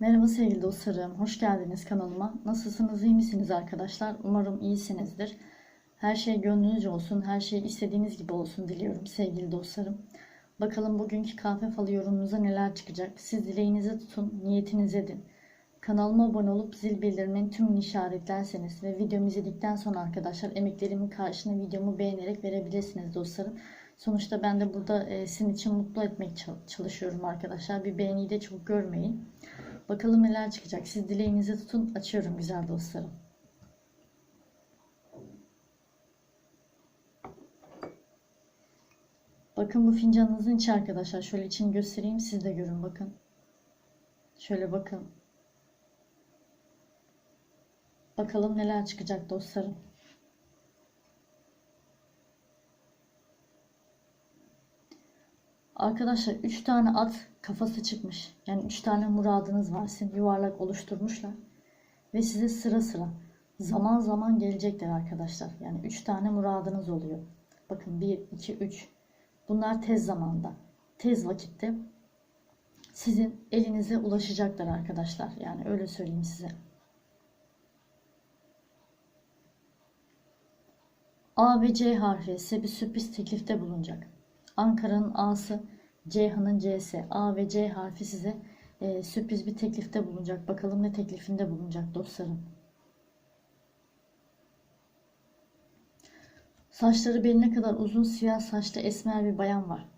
Merhaba sevgili dostlarım, hoş geldiniz kanalıma. Nasılsınız, iyi misiniz arkadaşlar? Umarım iyisinizdir. Her şey gönlünüzce olsun, her şey istediğiniz gibi olsun diliyorum sevgili dostlarım. Bakalım bugünkü kahve falı yorumunuza neler çıkacak. Siz dileğinizi tutun, niyetinizi edin. Kanalıma abone olup zil bildiriminin tümünü işaretlerseniz ve videomu izledikten sonra arkadaşlar emeklerimin karşına videomu beğenerek verebilirsiniz dostlarım. Sonuçta ben de burada e, sizin için mutlu etmek çal- çalışıyorum arkadaşlar. Bir beğeniyi de çok görmeyin. Bakalım neler çıkacak. Siz dileğinizi tutun. Açıyorum güzel dostlarım. Bakın bu fincanınızın içi arkadaşlar. Şöyle içini göstereyim. Siz de görün bakın. Şöyle bakın. Bakalım neler çıkacak dostlarım. Arkadaşlar 3 tane at kafası çıkmış. Yani 3 tane muradınız var. Sizin yuvarlak oluşturmuşlar. Ve size sıra sıra zaman zaman gelecekler arkadaşlar. Yani 3 tane muradınız oluyor. Bakın 1, 2, 3. Bunlar tez zamanda. Tez vakitte sizin elinize ulaşacaklar arkadaşlar. Yani öyle söyleyeyim size. A ve C harfi size bir sürpriz teklifte bulunacak. Ankara'nın A'sı, Ceyhan'ın C'si. A ve C harfi size e, sürpriz bir teklifte bulunacak. Bakalım ne teklifinde bulunacak dostlarım. Saçları beline kadar uzun siyah saçlı esmer bir bayan var.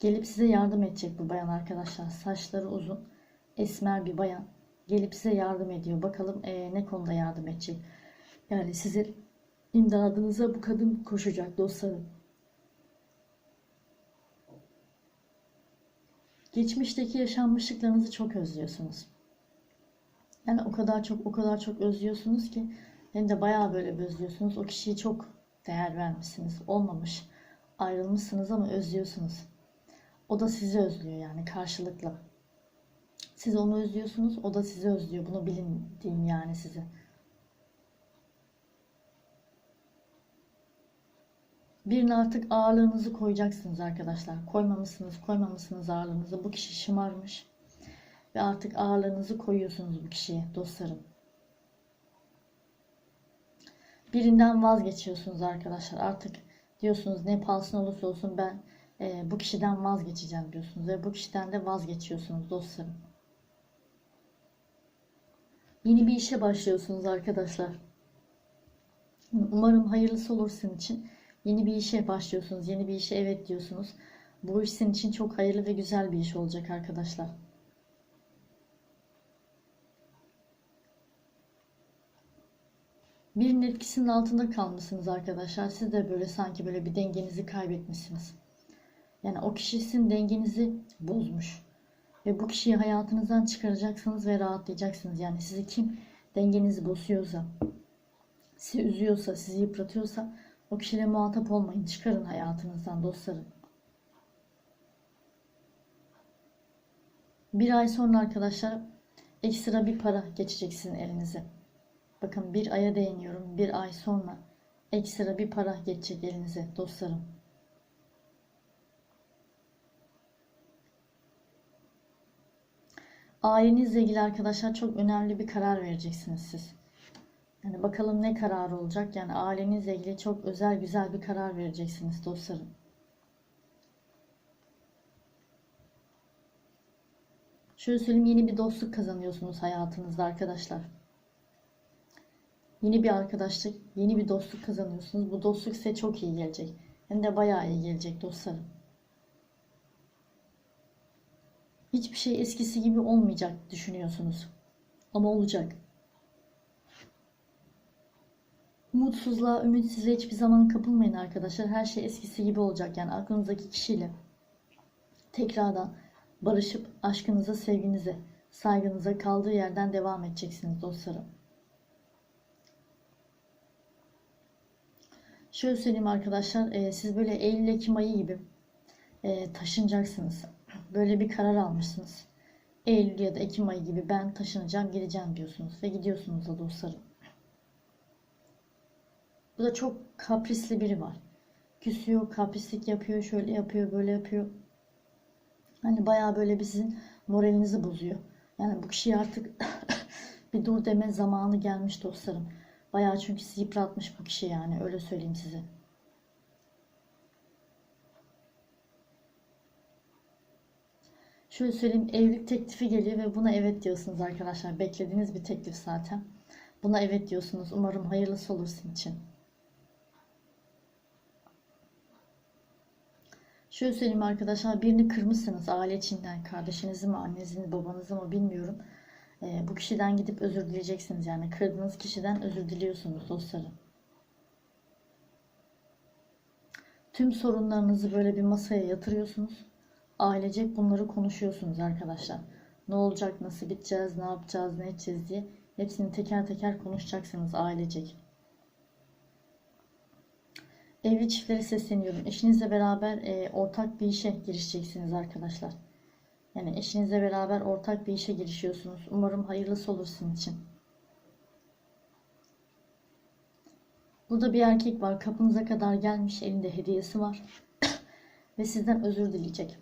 Gelip size yardım edecek bu bayan arkadaşlar. Saçları uzun, esmer bir bayan. Gelip size yardım ediyor. Bakalım e, ne konuda yardım edecek. Yani sizin imdadınıza bu kadın koşacak dostlarım. Geçmişteki yaşanmışlıklarınızı çok özlüyorsunuz. Yani o kadar çok o kadar çok özlüyorsunuz ki hem de bayağı böyle özlüyorsunuz. O kişiyi çok değer vermişsiniz. Olmamış. Ayrılmışsınız ama özlüyorsunuz. O da sizi özlüyor yani karşılıklı. Siz onu özlüyorsunuz, o da sizi özlüyor. Bunu bilin diyeyim yani size. Birine artık ağırlığınızı koyacaksınız arkadaşlar. Koymamışsınız, koymamışsınız ağırlığınızı. Bu kişi şımarmış. Ve artık ağırlığınızı koyuyorsunuz bu kişiye dostlarım. Birinden vazgeçiyorsunuz arkadaşlar. Artık diyorsunuz ne pahasına olursa olsun ben e, bu kişiden vazgeçeceğim diyorsunuz. Ve bu kişiden de vazgeçiyorsunuz dostlarım. Yeni bir işe başlıyorsunuz arkadaşlar. Umarım hayırlısı olur sizin için. Yeni bir işe başlıyorsunuz. Yeni bir işe evet diyorsunuz. Bu iş sizin için çok hayırlı ve güzel bir iş olacak arkadaşlar. Birinin etkisinin altında kalmışsınız arkadaşlar. Siz de böyle sanki böyle bir dengenizi kaybetmişsiniz. Yani o kişi sizin dengenizi bozmuş. Ve bu kişiyi hayatınızdan çıkaracaksınız ve rahatlayacaksınız. Yani sizi kim dengenizi bozuyorsa, sizi üzüyorsa, sizi yıpratıyorsa o kişiyle muhatap olmayın. Çıkarın hayatınızdan dostlarım. Bir ay sonra arkadaşlar ekstra bir para geçecek sizin elinize. Bakın bir aya değiniyorum. Bir ay sonra ekstra bir para geçecek elinize dostlarım. Ailenizle ilgili arkadaşlar çok önemli bir karar vereceksiniz siz. Yani bakalım ne karar olacak. Yani ailenizle ilgili çok özel güzel bir karar vereceksiniz dostlarım. Şöyle söyleyeyim yeni bir dostluk kazanıyorsunuz hayatınızda arkadaşlar. Yeni bir arkadaşlık, yeni bir dostluk kazanıyorsunuz. Bu dostluk size çok iyi gelecek. Hem de bayağı iyi gelecek dostlarım. Hiçbir şey eskisi gibi olmayacak düşünüyorsunuz. Ama olacak. Umutsuzluğa, ümitsizliğe hiçbir zaman kapılmayın arkadaşlar. Her şey eskisi gibi olacak. Yani aklınızdaki kişiyle tekrardan barışıp aşkınıza, sevginize, saygınıza kaldığı yerden devam edeceksiniz dostlarım. Şöyle söyleyeyim arkadaşlar, e, siz böyle Eylül-Ekim ayı gibi e, taşınacaksınız. Böyle bir karar almışsınız. Eylül ya da Ekim ayı gibi ben taşınacağım, geleceğim diyorsunuz ve gidiyorsunuz da dostlarım. Bu da çok kaprisli biri var. Küsüyor, kaprislik yapıyor, şöyle yapıyor, böyle yapıyor. Hani bayağı böyle bir sizin moralinizi bozuyor. Yani bu kişiye artık bir dur deme zamanı gelmiş dostlarım. Bayağı çünkü sizi yıpratmış bu kişi yani öyle söyleyeyim size. Şöyle söyleyeyim evlilik teklifi geliyor ve buna evet diyorsunuz arkadaşlar. Beklediğiniz bir teklif zaten. Buna evet diyorsunuz. Umarım hayırlısı olur sizin için. Şöyle söyleyeyim arkadaşlar birini kırmışsınız aile içinden kardeşinizi mi annenizi mi babanızı mı bilmiyorum. Ee, bu kişiden gidip özür dileyeceksiniz yani kırdığınız kişiden özür diliyorsunuz dostlarım. Tüm sorunlarınızı böyle bir masaya yatırıyorsunuz. Ailecek bunları konuşuyorsunuz arkadaşlar. Ne olacak, nasıl biteceğiz, ne yapacağız, ne edeceğiz diye hepsini teker teker konuşacaksınız ailecek. Evli çiftlere sesleniyorum. Eşinizle beraber e, ortak bir işe girişeceksiniz arkadaşlar. Yani eşinizle beraber ortak bir işe girişiyorsunuz. Umarım hayırlısı olur sizin için. Burada bir erkek var. Kapınıza kadar gelmiş. Elinde hediyesi var. Ve sizden özür dileyecek.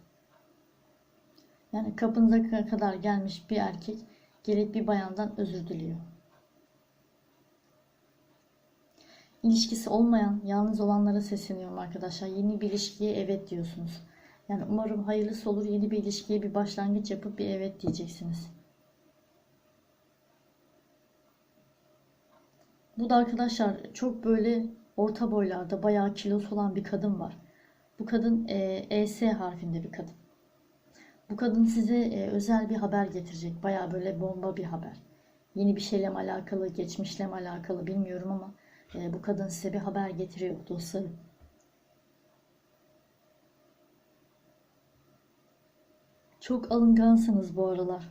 Yani kapınıza kadar gelmiş bir erkek gelip bir bayandan özür diliyor. İlişkisi olmayan, yalnız olanlara sesleniyorum arkadaşlar. Yeni bir ilişkiye evet diyorsunuz. Yani umarım hayırlısı olur. Yeni bir ilişkiye bir başlangıç yapıp bir evet diyeceksiniz. Bu da arkadaşlar çok böyle orta boylarda bayağı kilosu olan bir kadın var. Bu kadın e, ES harfinde bir kadın. Bu kadın size e, özel bir haber getirecek. Bayağı böyle bomba bir haber. Yeni bir şeyle alakalı, geçmişle mi alakalı bilmiyorum ama e, bu kadın size bir haber getiriyor dostlarım. Çok alıngansınız bu aralar.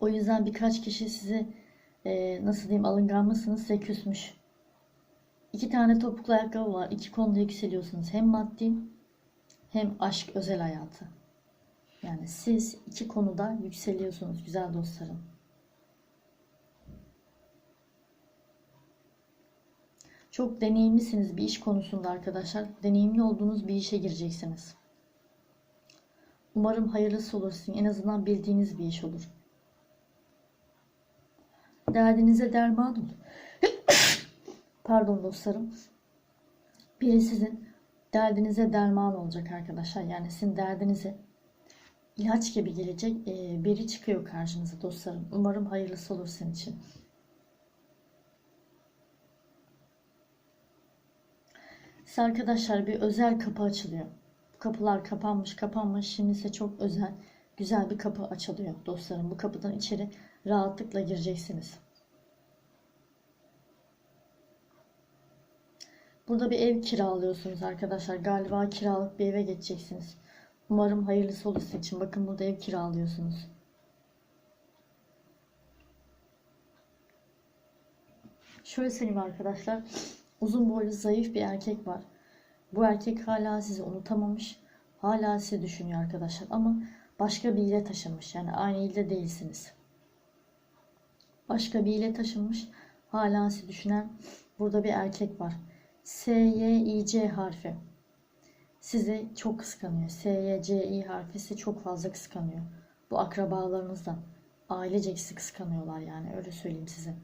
O yüzden birkaç kişi size e, nasıl diyeyim alıngan mısınız size küsmüş. İki tane topuklu ayakkabı var. İki konuda yükseliyorsunuz. Hem maddi hem aşk özel hayatı. Yani siz iki konuda yükseliyorsunuz güzel dostlarım. Çok deneyimlisiniz bir iş konusunda arkadaşlar. Deneyimli olduğunuz bir işe gireceksiniz. Umarım hayırlısı olur sizin. En azından bildiğiniz bir iş olur. Derdinize derman olur. Pardon dostlarım. Biri sizin derdinize derman olacak arkadaşlar. Yani sizin derdinize ilaç gibi gelecek biri çıkıyor karşınıza dostlarım. Umarım hayırlısı olur sizin için. Size arkadaşlar bir özel kapı açılıyor. Kapılar kapanmış kapanmış. Şimdi ise çok özel güzel bir kapı açılıyor dostlarım. Bu kapıdan içeri rahatlıkla gireceksiniz. Burada bir ev kiralıyorsunuz arkadaşlar. Galiba kiralık bir eve geçeceksiniz. Umarım hayırlısı olur sizin için. Bakın burada ev kiralıyorsunuz. Şöyle söyleyeyim arkadaşlar. Uzun boylu zayıf bir erkek var. Bu erkek hala sizi unutamamış. Hala sizi düşünüyor arkadaşlar. Ama başka bir ile taşınmış. Yani aynı ilde değilsiniz. Başka bir ile taşınmış. Hala sizi düşünen burada bir erkek var. S, Y, I, C harfi sizi çok kıskanıyor. S, Y, C, I harfi sizi çok fazla kıskanıyor. Bu akrabalarınızdan. Ailecek sizi kıskanıyorlar yani öyle söyleyeyim size.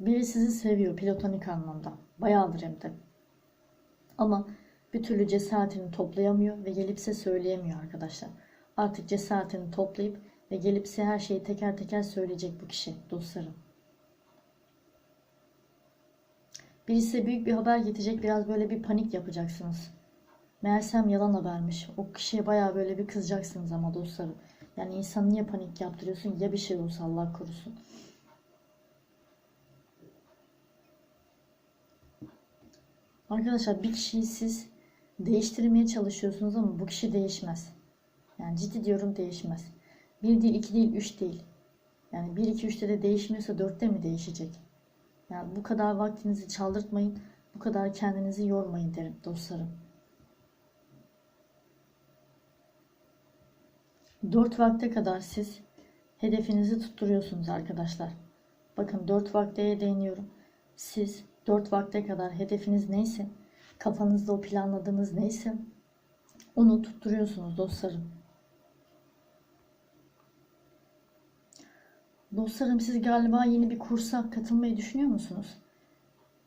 Biri sizi seviyor platonik anlamda. Bayağıdır hem de. Ama bir türlü cesaretini toplayamıyor ve gelip size söyleyemiyor arkadaşlar. Artık cesaretini toplayıp ve gelip size her şeyi teker teker söyleyecek bu kişi dostlarım. Birisi büyük bir haber getirecek. Biraz böyle bir panik yapacaksınız. Meğersem yalan habermiş. O kişiye baya böyle bir kızacaksınız ama dostlarım. Yani insan niye panik yaptırıyorsun? Ya bir şey olursa Allah korusun. Arkadaşlar bir kişiyi siz değiştirmeye çalışıyorsunuz ama bu kişi değişmez. Yani ciddi diyorum değişmez. Bir değil, iki değil, üç değil. Yani bir, iki, üçte de değişmiyorsa dörtte mi değişecek? Yani bu kadar vaktinizi çaldırtmayın. Bu kadar kendinizi yormayın derim dostlarım. Dört vakte kadar siz hedefinizi tutturuyorsunuz arkadaşlar. Bakın dört vakteye değiniyorum. Siz 4 vakte kadar hedefiniz neyse, kafanızda o planladığınız neyse onu tutturuyorsunuz dostlarım. Dostlarım siz galiba yeni bir kursa katılmayı düşünüyor musunuz?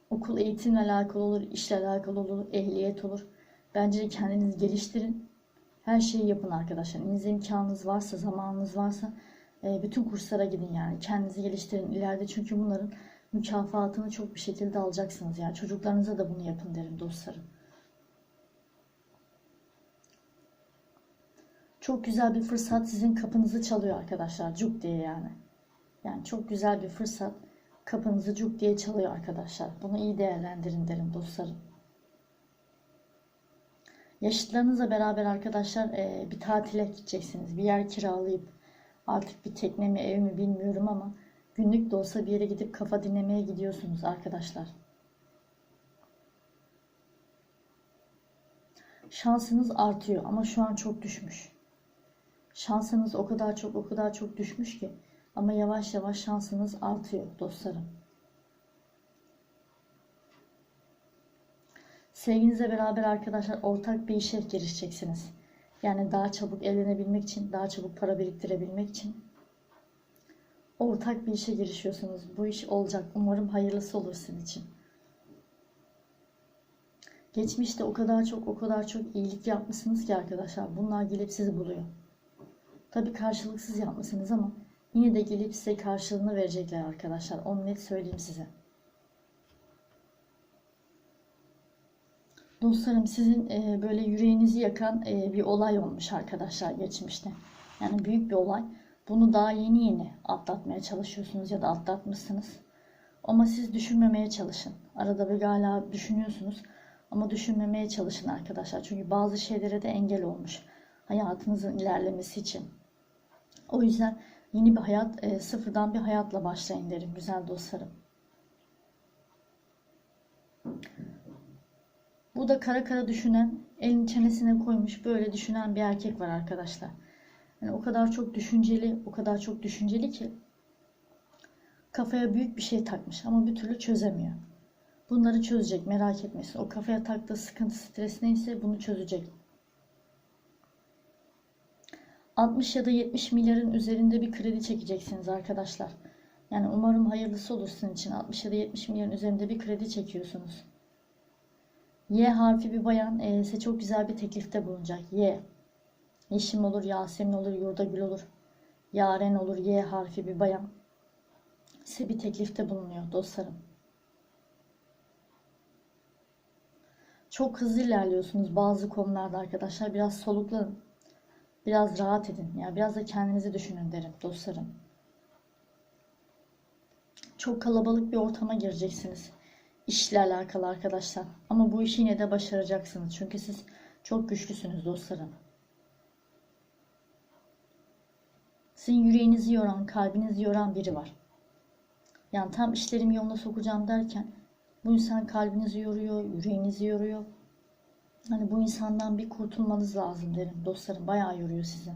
Okul eğitimle alakalı olur, işle alakalı olur, ehliyet olur. Bence kendinizi geliştirin. Her şeyi yapın arkadaşlar. Elinizde imkanınız varsa, zamanınız varsa e, bütün kurslara gidin yani. Kendinizi geliştirin ileride çünkü bunların mükafatını çok bir şekilde alacaksınız. Yani çocuklarınıza da bunu yapın derim dostlarım. Çok güzel bir fırsat sizin kapınızı çalıyor arkadaşlar. Cuk diye yani. Yani çok güzel bir fırsat kapınızı cuk diye çalıyor arkadaşlar. Bunu iyi değerlendirin derim dostlarım. Yaşıtlarınızla beraber arkadaşlar e, bir tatile gideceksiniz. Bir yer kiralayıp artık bir tekne mi ev mi bilmiyorum ama günlük de olsa bir yere gidip kafa dinlemeye gidiyorsunuz arkadaşlar. Şansınız artıyor ama şu an çok düşmüş. Şansınız o kadar çok o kadar çok düşmüş ki ama yavaş yavaş şansınız artıyor dostlarım. Sevginizle beraber arkadaşlar ortak bir işe girişeceksiniz. Yani daha çabuk evlenebilmek için, daha çabuk para biriktirebilmek için ortak bir işe girişiyorsunuz. Bu iş olacak. Umarım hayırlısı olur sizin için. Geçmişte o kadar çok o kadar çok iyilik yapmışsınız ki arkadaşlar. Bunlar gelip sizi buluyor. Tabii karşılıksız yapmışsınız ama yine de gelip size karşılığını verecekler arkadaşlar. Onu net söyleyeyim size. Dostlarım sizin e, böyle yüreğinizi yakan e, bir olay olmuş arkadaşlar geçmişte. Yani büyük bir olay. Bunu daha yeni yeni atlatmaya çalışıyorsunuz ya da atlatmışsınız. Ama siz düşünmemeye çalışın. Arada bir hala düşünüyorsunuz ama düşünmemeye çalışın arkadaşlar. Çünkü bazı şeylere de engel olmuş. Hayatınızın ilerlemesi için. O yüzden yeni bir hayat, e, sıfırdan bir hayatla başlayın derim güzel dostlarım. Bu da kara kara düşünen, elini çenesine koymuş böyle düşünen bir erkek var arkadaşlar. Yani o kadar çok düşünceli, o kadar çok düşünceli ki kafaya büyük bir şey takmış ama bir türlü çözemiyor. Bunları çözecek merak etmesin. O kafaya taktığı sıkıntı, stres neyse bunu çözecek. 60 ya da 70 milyarın üzerinde bir kredi çekeceksiniz arkadaşlar. Yani umarım hayırlısı olur sizin için. 60 ya da 70 milyarın üzerinde bir kredi çekiyorsunuz. Y harfi bir bayan e, size çok güzel bir teklifte bulunacak. Y. Yeşim olur, Yasemin olur, Yurdagül olur. Yaren olur, Y harfi bir bayan. Size bir teklifte bulunuyor dostlarım. Çok hızlı ilerliyorsunuz bazı konularda arkadaşlar. Biraz soluklanın. Biraz rahat edin. Ya biraz da kendinizi düşünün derim dostlarım. Çok kalabalık bir ortama gireceksiniz. İşle alakalı arkadaşlar. Ama bu işi yine de başaracaksınız. Çünkü siz çok güçlüsünüz dostlarım. Sizin yüreğinizi yoran, kalbinizi yoran biri var. Yani tam işlerimi yoluna sokacağım derken bu insan kalbinizi yoruyor, yüreğinizi yoruyor. Hani bu insandan bir kurtulmanız lazım derim. Dostlarım bayağı yoruyor sizi.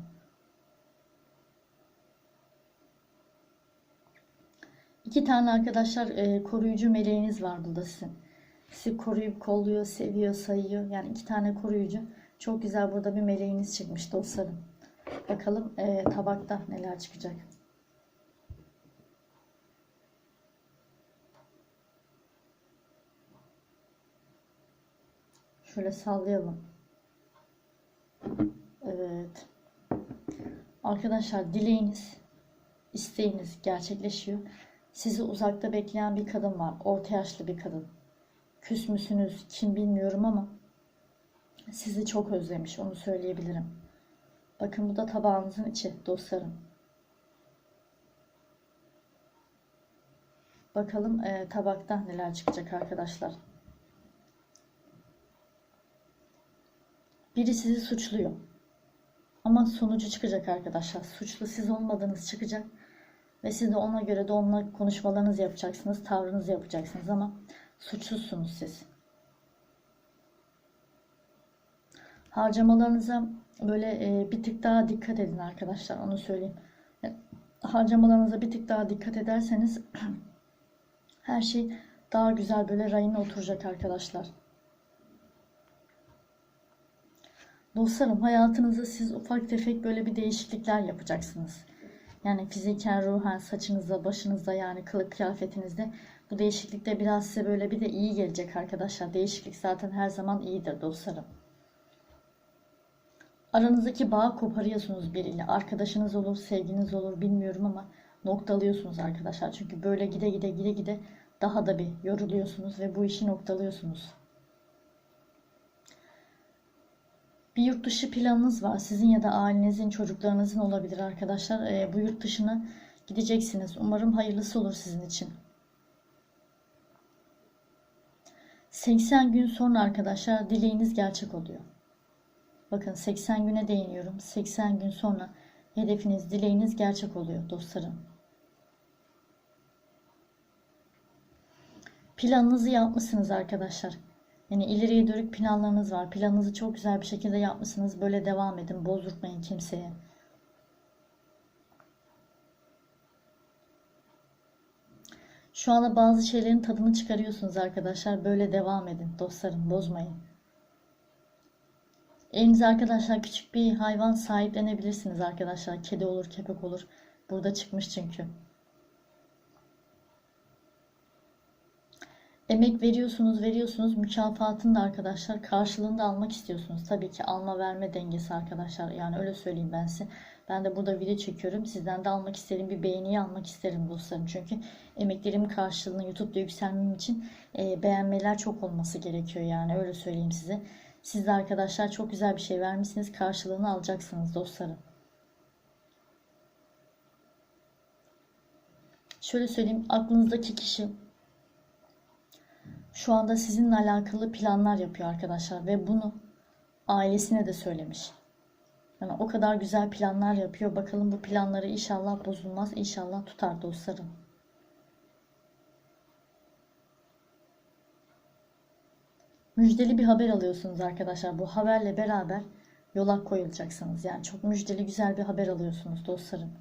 İki tane arkadaşlar e, koruyucu meleğiniz var burada sizin. Sizi koruyup kolluyor, seviyor, sayıyor. Yani iki tane koruyucu. Çok güzel burada bir meleğiniz çıkmış dostlarım. Bakalım e, tabakta neler çıkacak. Şöyle sallayalım. Evet. Arkadaşlar dileğiniz, isteğiniz gerçekleşiyor. Sizi uzakta bekleyen bir kadın var. Orta yaşlı bir kadın. Küs müsünüz kim bilmiyorum ama sizi çok özlemiş onu söyleyebilirim. Bakın bu da tabağınızın içi dostlarım. Bakalım e, tabakta neler çıkacak arkadaşlar. Biri sizi suçluyor. Ama sonucu çıkacak arkadaşlar. Suçlu siz olmadığınız çıkacak. Ve siz de ona göre de onunla konuşmalarınızı yapacaksınız. Tavrınızı yapacaksınız ama suçsuzsunuz siz. Harcamalarınıza böyle e, bir tık daha dikkat edin arkadaşlar. Onu söyleyeyim. Harcamalarınıza bir tık daha dikkat ederseniz her şey daha güzel böyle rayına oturacak arkadaşlar. Dostlarım hayatınızda siz ufak tefek böyle bir değişiklikler yapacaksınız. Yani fiziken, ruhen, saçınızda, başınızda yani kılık kıyafetinizde bu değişiklikte biraz size böyle bir de iyi gelecek arkadaşlar. Değişiklik zaten her zaman iyidir dostlarım. Aranızdaki bağı koparıyorsunuz biriyle. Arkadaşınız olur, sevginiz olur bilmiyorum ama noktalıyorsunuz arkadaşlar. Çünkü böyle gide gide gide gide daha da bir yoruluyorsunuz ve bu işi noktalıyorsunuz. Bir yurt dışı planınız var. Sizin ya da ailenizin, çocuklarınızın olabilir arkadaşlar. Ee, bu yurt dışına gideceksiniz. Umarım hayırlısı olur sizin için. 80 gün sonra arkadaşlar dileğiniz gerçek oluyor. Bakın 80 güne değiniyorum. 80 gün sonra hedefiniz, dileğiniz gerçek oluyor dostlarım. Planınızı yapmışsınız arkadaşlar. Yani ileriye dönük planlarınız var. Planınızı çok güzel bir şekilde yapmışsınız. Böyle devam edin. Bozdurtmayın kimseye. Şu anda bazı şeylerin tadını çıkarıyorsunuz arkadaşlar. Böyle devam edin dostlarım. Bozmayın. Elinize arkadaşlar küçük bir hayvan sahiplenebilirsiniz arkadaşlar. Kedi olur, köpek olur. Burada çıkmış çünkü. Emek veriyorsunuz, veriyorsunuz. Mükafatını da arkadaşlar karşılığında almak istiyorsunuz. Tabii ki alma verme dengesi arkadaşlar. Yani öyle söyleyeyim ben size. Ben de burada video çekiyorum. Sizden de almak istediğim bir beğeniyi almak isterim dostlarım. Çünkü emeklerimin karşılığını YouTube'da yükselmem için e, beğenmeler çok olması gerekiyor. Yani öyle söyleyeyim size. Siz de arkadaşlar çok güzel bir şey vermişsiniz. Karşılığını alacaksınız dostlarım. Şöyle söyleyeyim. Aklınızdaki kişi şu anda sizinle alakalı planlar yapıyor arkadaşlar ve bunu ailesine de söylemiş. Yani o kadar güzel planlar yapıyor. Bakalım bu planları inşallah bozulmaz, inşallah tutar dostlarım. Müjdeli bir haber alıyorsunuz arkadaşlar. Bu haberle beraber yola koyulacaksınız. Yani çok müjdeli güzel bir haber alıyorsunuz dostlarım.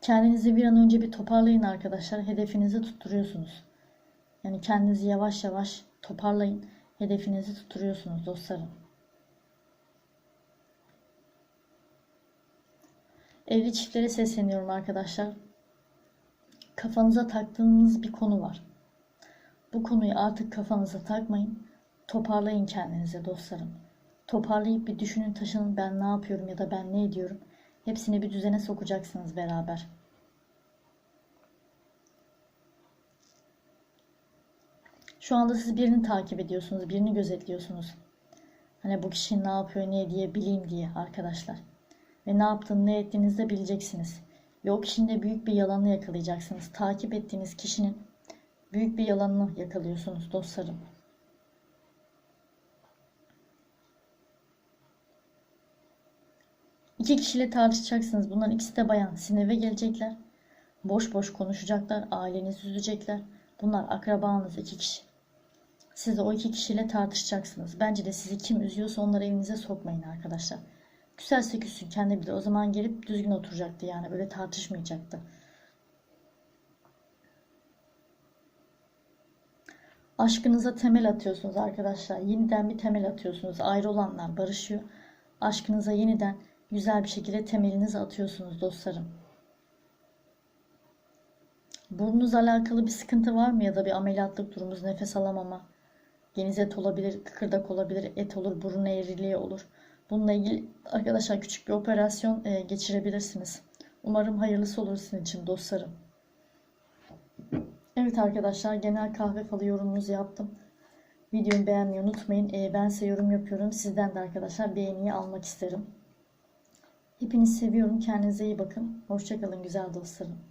Kendinizi bir an önce bir toparlayın arkadaşlar. Hedefinizi tutturuyorsunuz. Yani kendinizi yavaş yavaş toparlayın. Hedefinizi tutturuyorsunuz dostlarım. Evli çiftlere sesleniyorum arkadaşlar. Kafanıza taktığınız bir konu var. Bu konuyu artık kafanıza takmayın. Toparlayın kendinize dostlarım. Toparlayıp bir düşünün taşının ben ne yapıyorum ya da ben ne ediyorum. Hepsini bir düzene sokacaksınız beraber. Şu anda siz birini takip ediyorsunuz, birini gözetliyorsunuz. Hani bu kişi ne yapıyor, ne diye bileyim diye arkadaşlar. Ve ne yaptığını, ne ettiğinizi de bileceksiniz. Ve o kişinin de büyük bir yalanını yakalayacaksınız. Takip ettiğiniz kişinin büyük bir yalanını yakalıyorsunuz dostlarım. İki kişiyle tartışacaksınız. Bunların ikisi de bayan. Sizin gelecekler. Boş boş konuşacaklar. Ailenizi üzecekler. Bunlar akrabanız iki kişi. Siz de o iki kişiyle tartışacaksınız. Bence de sizi kim üzüyorsa onları evinize sokmayın arkadaşlar. Küselse küssün kendi bilir. O zaman gelip düzgün oturacaktı yani. Böyle tartışmayacaktı. Aşkınıza temel atıyorsunuz arkadaşlar. Yeniden bir temel atıyorsunuz. Ayrı olanlar barışıyor. Aşkınıza yeniden güzel bir şekilde temelinizi atıyorsunuz dostlarım. Burnunuzla alakalı bir sıkıntı var mı ya da bir ameliyatlık durumunuz, nefes alamama, geniz et olabilir, kıkırdak olabilir, et olur, burun eğriliği olur. Bununla ilgili arkadaşlar küçük bir operasyon e, geçirebilirsiniz. Umarım hayırlısı olur sizin için dostlarım. Evet arkadaşlar genel kahve falı yorumunuzu yaptım. Videomu beğenmeyi unutmayın. E, ben size yorum yapıyorum. Sizden de arkadaşlar beğeniyi almak isterim. Hepinizi seviyorum. Kendinize iyi bakın. Hoşçakalın güzel dostlarım.